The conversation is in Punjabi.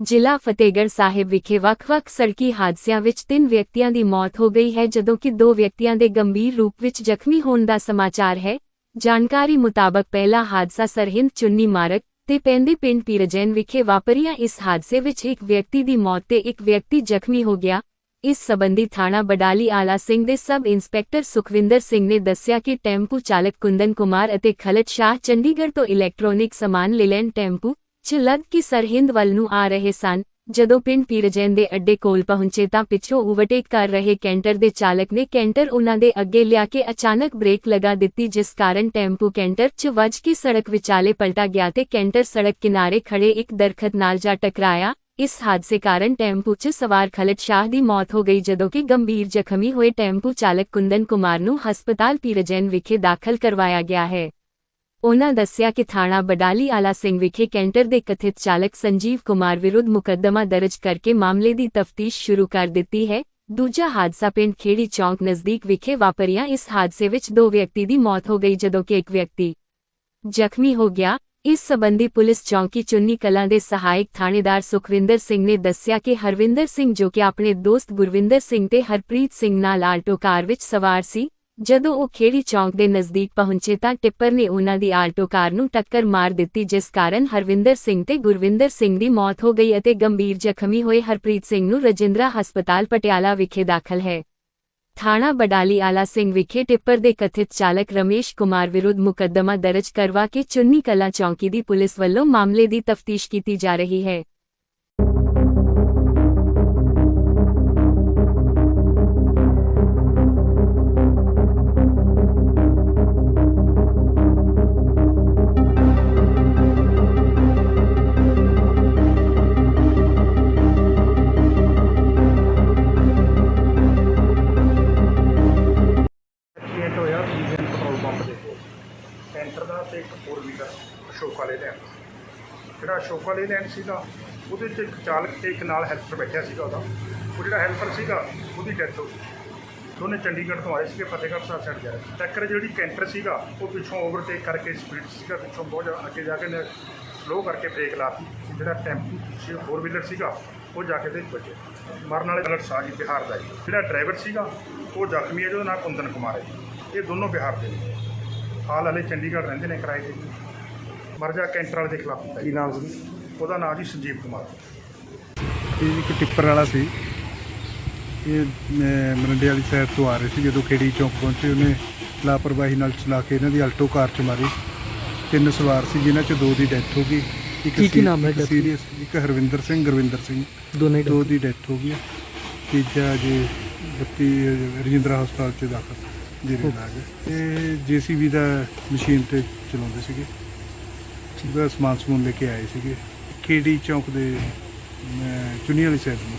ਜ਼ਿਲ੍ਹਾ ਫਤਿਹਗੜ੍ਹ ਸਾਹਿਬ ਵਿਖੇ ਵੱਖ-ਵੱਖ ਸੜਕੀ ਹਾਦਸਿਆਂ ਵਿੱਚ ਤਿੰਨ ਵਿਅਕਤੀਆਂ ਦੀ ਮੌਤ ਹੋ ਗਈ ਹੈ, ਜਦੋਂ ਕਿ ਦੋ ਵਿਅਕਤੀਆਂ ਦੇ ਗੰਭੀਰ ਰੂਪ ਵਿੱਚ ਜ਼ਖਮੀ ਹੋਣ ਦਾ ਸਮਾਚਾਰ ਹੈ। ਜਾਣਕਾਰੀ ਮੁਤਾਬਕ ਪਹਿਲਾ ਹਾਦਸਾ ਸਰਹਿੰਦ ਚੁੰਨੀ ਮਾਰਗ ਤੇ ਪੈਂਦੇ ਪਿੰਡ ਪੀਰਜੈਨ ਵਿਖੇ ਵਾਪਰਿਆ। ਇਸ ਹਾਦਸੇ ਵਿੱਚ ਇੱਕ ਵਿਅਕਤੀ ਦੀ ਮੌਤ ਤੇ ਇੱਕ ਵਿਅਕਤੀ ਜ਼ਖਮੀ ਹੋ ਗਿਆ। ਇਸ ਸਬੰਧੀ ਥਾਣਾ ਬਡਾਲੀ ਆਲਾ ਸਿੰਘ ਦੇ ਸਬ ਇੰਸਪੈਕਟਰ ਸੁਖਵਿੰਦਰ ਸਿੰਘ ਨੇ ਦੱਸਿਆ ਕਿ ਟੈਂਪੂ ਚਾਲਕ ਕੁੰਦਨ ਕੁਮਾਰ ਅਤੇ ਖਲਤ ਸ਼ਾਹ ਚੰਡੀਗੜ੍ਹ ਤੋਂ ਇਲੈਕਟ੍ਰੋਨਿਕ ਸਮਾਨ ਲੈ ਲੈਣ ਟੈਂਪੂ 'ਚ ਲੱਦ ਕੇ ਸਰਹਿੰਦ ਵੱਲ ਨੂੰ ਆ ਰਹੇ ਸਨ। ਜਦੋਂ ਪਿੰਡ ਪੀਰਜੈਨ ਦੇ ਅੱਡੇ ਕੋਲ ਪਹੁੰਚੇ ਤਾਂ ਪਿੱਛੋਂ ਓਵਰਟੇਕ ਕਰ ਰਹੇ ਕੈਂਟਰ ਦੇ ਚਾਲਕ ਨੇ ਕੈਂਟਰ ਉਹਨਾਂ ਦੇ ਅੱਗੇ ਲਿਆ ਕੇ ਅਚਾਨਕ ਬ੍ਰੇਕ ਲਗਾ ਦਿੱਤੀ, ਜਿਸ ਕਾਰਨ ਟੈਂਪੂ ਕੈਂਟਰ 'ਚ ਵੱਜ ਕੇ ਸੜਕ ਵਿਚਾਲੇ ਪਲਟਾ ਗਿਆ ਤੇ ਕੈਂਟਰ ਸੜਕ ਕਿਨਾਰੇ ਖੜੇ ਇੱਕ ਦਰਖਤ ਨਾਲ ਜਾ ਟਕਰਾਇਆ। ਇਸ ਹਾਦਸੇ ਕਾਰਨ ਟੈਂਪੂ 'ਚ ਸਵਾਰ ਖਲਟ ਸ਼ਾਹ ਦੀ ਮੌਤ ਹੋ ਗਈ, ਜਦੋਂ ਕਿ ਗੰਭੀਰ ਜ਼ਖਮੀ ਹੋਏ ਟੈਂਪੂ ਚਾਲਕ ਕੁੰਦਨ ਕੁਮਾਰ ਨੂੰ ਹਸਪਤਾਲ ਪੀਰਜੈਨ ਵਿਖੇ ਦਾਖਲ ਕਰਵਾਇਆ ਗਿਆ ਹੈ। ਉਨ੍ਹਾਂ ਦੱਸਿਆ ਕਿ ਥਾਣਾ ਬਡਾਲੀ ਆਲਾ ਸਿੰਘ ਵਿਖੇ ਕੈਂਟਰ ਦੇ ਕਥਿਤ ਚਾਲਕ ਸੰਜੀਵ ਕੁਮਾਰ ਵਿਰੁੱਧ ਮੁਕੱਦਮਾ ਦਰਜ ਕਰਕੇ ਮਾਮਲੇ ਦੀ ਤਫਤੀਸ਼ ਸ਼ੁਰੂ ਕਰ ਦਿੱਤੀ ਹੈ। ਦੂਜਾ ਹਾਦਸਾ ਪਿੰਡ ਖੇੜੀ ਚੌਂਕ ਨਜ਼ਦੀਕ ਵਿਖੇ ਵਾਪਰਿਆ। ਇਸ ਹਾਦਸੇ ਵਿੱਚ ਦੋ ਵਿਅਕਤੀ ਦੀ ਮੌਤ ਹੋ ਗਈ, ਜਦੋਂ ਕਿ ਇੱਕ ਵਿਅਕਤੀ ਜ਼ਖਮੀ ਹੋ ਗਿਆ। ਇਸ ਸਬੰਧੀ ਪੁਲਿਸ ਚੌਂਕੀ ਚੁੰਨੀ ਕਲਾਂ ਦੇ ਸਹਾਇਕ ਥਾਣੇਦਾਰ ਸੁਖਵਿੰਦਰ ਸਿੰਘ ਨੇ ਦੱਸਿਆ ਕਿ ਹਰਵਿੰਦਰ ਸਿੰਘ ਜੋ ਕਿ ਆਪਣੇ ਦੋਸਤ ਗੁਰਵਿੰਦਰ ਸਿੰਘ ਤੇ ਹਰਪ੍ਰੀਤ ਸਿੰਘ ਨਾਲ ਆਲਟੋ ਕਾਰ ਵਿੱਚ ਸਵਾਰ ਸੀ ਜਦੋਂ ਉਹ ਖੇੜੀ ਚੌਂਕ ਦੇ ਨਜ਼ਦੀਕ ਪਹੁੰਚੇ ਤਾਂ ਟਿੱਪਰ ਨੇ ਉਹਨਾਂ ਦੀ ਆਲਟੋ ਕਾਰ ਨੂੰ ਟੱਕਰ ਮਾਰ ਦਿੱਤੀ, ਜਿਸ ਕਾਰਨ ਹਰਵਿੰਦਰ ਸਿੰਘ ਤੇ ਗੁਰਵਿੰਦਰ ਸਿੰਘ ਦੀ ਮੌਤ ਹੋ ਗਈ ਅਤੇ ਗੰਭੀਰ ਜ਼ਖਮੀ ਹੋਏ ਹਰਪ੍ਰੀਤ ਸਿੰਘ ਨੂੰ ਰਜਿੰਦਰਾ ਹਸਪਤਾਲ ਪਟਿਆਲਾ ਵਿਖੇ ਦਾਖਲ ਹੈ। ਥਾਣਾ ਬਡਾਲੀ ਆਲਾ ਸਿੰਘ ਵਿਖੇ ਟਿੱਪਰ ਦੇ ਕਥਿਤ ਚਾਲਕ ਰਮੇਸ਼ ਕੁਮਾਰ ਵਿਰੁੱਧ ਮੁਕੱਦਮਾ ਦਰਜ ਕਰਵਾ ਕੇ ਚੁੰਨੀ ਕਲਾ ਚੌਂਕੀ ਦੀ ਪੁਲਿਸ ਵੱਲੋਂ ਮਾਮਲੇ ਦੀ ਤਫਤੀਸ਼ ਕੀਤੀ ਜਾ ਰਹੀ ਹੈ। ਕੈਂਟਰ ਦਾ ਤੇ ਇੱਕ ਫੋਰ ਵੀਲਰ ਅਸ਼ੋਕ ਵਾਲੇ ਲੈਣ। ਜਿਹੜਾ ਅਸ਼ੋਕ ਵਾਲੇ ਲੈਣ ਸੀਗਾ, ਉਹਦੇ 'ਚ ਇੱਕ ਚਾਲਕ ਤੇ ਇੱਕ ਨਾਲ ਹੈਲਪਰ ਬੈਠਿਆ ਸੀਗਾ ਉਹਦਾ। ਉਹ ਜਿਹੜਾ ਹੈਲਪਰ ਸੀਗਾ, ਉਹਦੀ ਡੈਥ ਹੋ ਗਈ। ਦੋਨੇ ਚੰਡੀਗੜ੍ਹ ਤੋਂ ਆਏ ਸੀਗੇ, ਫਤਿਹਗੜ੍ਹ ਸਾਹਿਬ ਛੱਡ ਜਾ ਰਹੇ ਟੱਕਰ ਜਿਹੜੀ ਕੈਂਟਰ ਸੀਗਾ, ਉਹ ਪਿੱਛੋਂ ਓਵਰਟੇਕ ਕਰਕੇ ਸਪੀਡ ਸੀਗਾ, ਪਿੱਛੋਂ ਬਹੁਤ ਜ਼ਿਆਦਾ ਅੱਗੇ ਜਾ ਕੇ ਨੇ ਸਲੋ ਕਰਕੇ ਬ੍ਰੇਕ ਲਾਤੀ। ਜਿਹੜਾ ਟੈਂਪੂ ਸੀ ਫੋਰ ਵੀਲਰ ਸੀਗਾ, ਉਹ ਜਾ ਕੇ ਦੇ ਬਚੇ ਮਰਨ ਵਾਲੇ ਅਲਰਟ ਸਾਹ ਬਿਹਾਰ ਦਾ ਜੀ ਜਿਹੜਾ ਡਰਾਈਵਰ ਸੀਗਾ, ਉਹ ਜ਼ਖਮੀ ਹੈ ਜਿਹਦਾ ਨਾਮ ਕੁੰਦਨ ਕੁਮਾਰ ਹੈ ਇਹ ਦੋਨੋਂ ਬਿਹਾਰ ਦੇ ਨੇ। ਹਾਲ ਵਾਲੇ ਚੰਡੀਗੜ੍ਹ ਰਹਿੰਦੇ ਨੇ ਕਿਰਾਏ ਤੇ ਜੀ। ਮਰਜਾ ਕੈਂਟਰ ਵਾਲੇ ਦੇ ਖਿਲਾਫ ਜੀ। ਕੀ ਨਾਮ ਸੀ? ਉਹਦਾ ਨਾਮ ਜੀ ਸੰਜੀਵ ਕੁਮਾਰ। ਇਹ ਇੱਕ ਟਿੱਪਰ ਵਾਲਾ ਸੀ। ਇਹ ਅਹ, ਮਰਿੰਡੇ ਵਾਲੀ ਸਾਈਡ ਤੋਂ ਆ ਰਹੇ ਸੀ। ਜਦੋਂ ਖੇੜੀ ਚੌਂਕ ਪਹੁੰਚੇ ਉਹਨੇ ਲਾਪਰਵਾਹੀ ਨਾਲ ਚਲਾ ਕੇ ਇਹਨਾਂ ਦੀ ਆਲਟੋ ਕਾਰ ਚ ਮਾਰੀ। ਤਿੰਨ ਸਵਾਰ ਸੀ ਜਿਨ੍ਹਾਂ ਚ ਦੋ ਦੀ ਡੈਥ ਹੋ ਗਈ। ਇੱਕ ਕੀ- ਕੀ ਨਾਮ ਹੈ death ਦੀ? ਸੀਰੀਅਸ ਇੱਕ ਹਰਵਿੰਦਰ ਸਿੰਘ ਗੁਰਵਿੰਦਰ ਸਿੰਘ। ਦੋਨੇ ਦੋ ਦੀ ਡੈਥ ਹੋ ਗਈ। ਹੈ। ਤੀਜਾ ਜੀ ਬੱਤੀ ਰਜਿੰਦਰਾ ਹਸਪਤਾਲ ਚ ਦਾਖਲ ਜਿਹੜੇ ਇਲਾਜ ਹੈ। ਇਹ ਜੀਸੀਬੀ ਦਾ ਮਸ਼ੀਨ ਤੇ ਚਲਾਉਂਦੇ ਸੀਗੇ। ਉਹਦਾ ਸਮਾਨ ਸਮੂਨ ਲੈ ਕੇ ਆਏ ਸੀਗੇ। ਖੇੜੀ ਚੌਂਕ ਦੇ ਅਹ, ਚੁੰਨੀ ਵਾਲੀ ਸਾਈਡ ਨੂੰ।